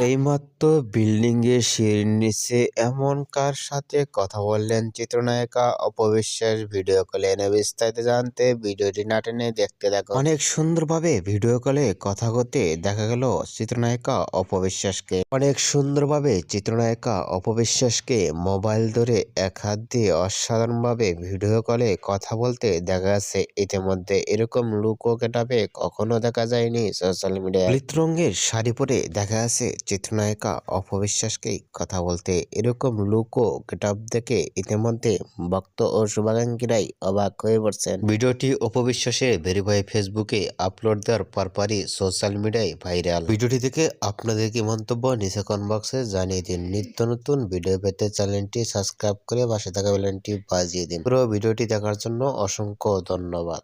এইমাত্র বিল্ডিং এর সিঁড়ির নিচে এমন কার সাথে কথা বললেন চিত্রনায়িকা? অপবিশ্বাস ভিডিও কলে এনে বিস্তারিত জানতে ভিডিওটি না টেনে দেখতে থাকুন। অনেক সুন্দরভাবে ভিডিও কলে কথা করতে দেখা গেল চিত্রনায়িকা অপবিশ্বাসকে। অনেক সুন্দরভাবে চিত্রনায়িকা অপবিশ্বাসকে মোবাইল ধরে এক হাত দিয়ে অসাধারণভাবে ভিডিও কলে কথা বলতে দেখা যাচ্ছে। ইতিমধ্যে এরকম লুকো গেটাপে কখনো দেখা যায়নি সোশ্যাল মিডিয়ায় রঙের শাড়ি পরে দেখা যাচ্ছে চিত্রনায়িকা অপবিশ্বাসকেই কথা বলতে এরকম লুকো গেটাপ দেখে ইতিমধ্যে ভক্ত ও শুভাকাঙ্ক্ষীরাই অবাক হয়ে পড়ছেন। ভিডিওটি অপবিশ্বাসের ভেরিফাই ফেসবুকে আপলোড দেওয়ার পরপরই সোশ্যাল মিডিয়ায় ভাইরাল। ভিডিওটি দেখে আপনাদের কি মন্তব্য নিচে কমেন্ট বক্সে জানিয়ে দিন। নিত্য নতুন ভিডিও পেতে চ্যানেলটি সাবস্ক্রাইব করে পাশে থাকা বেলটি বাজিয়ে দিন। পুরো ভিডিওটি দেখার জন্য অসংখ্য ধন্যবাদ।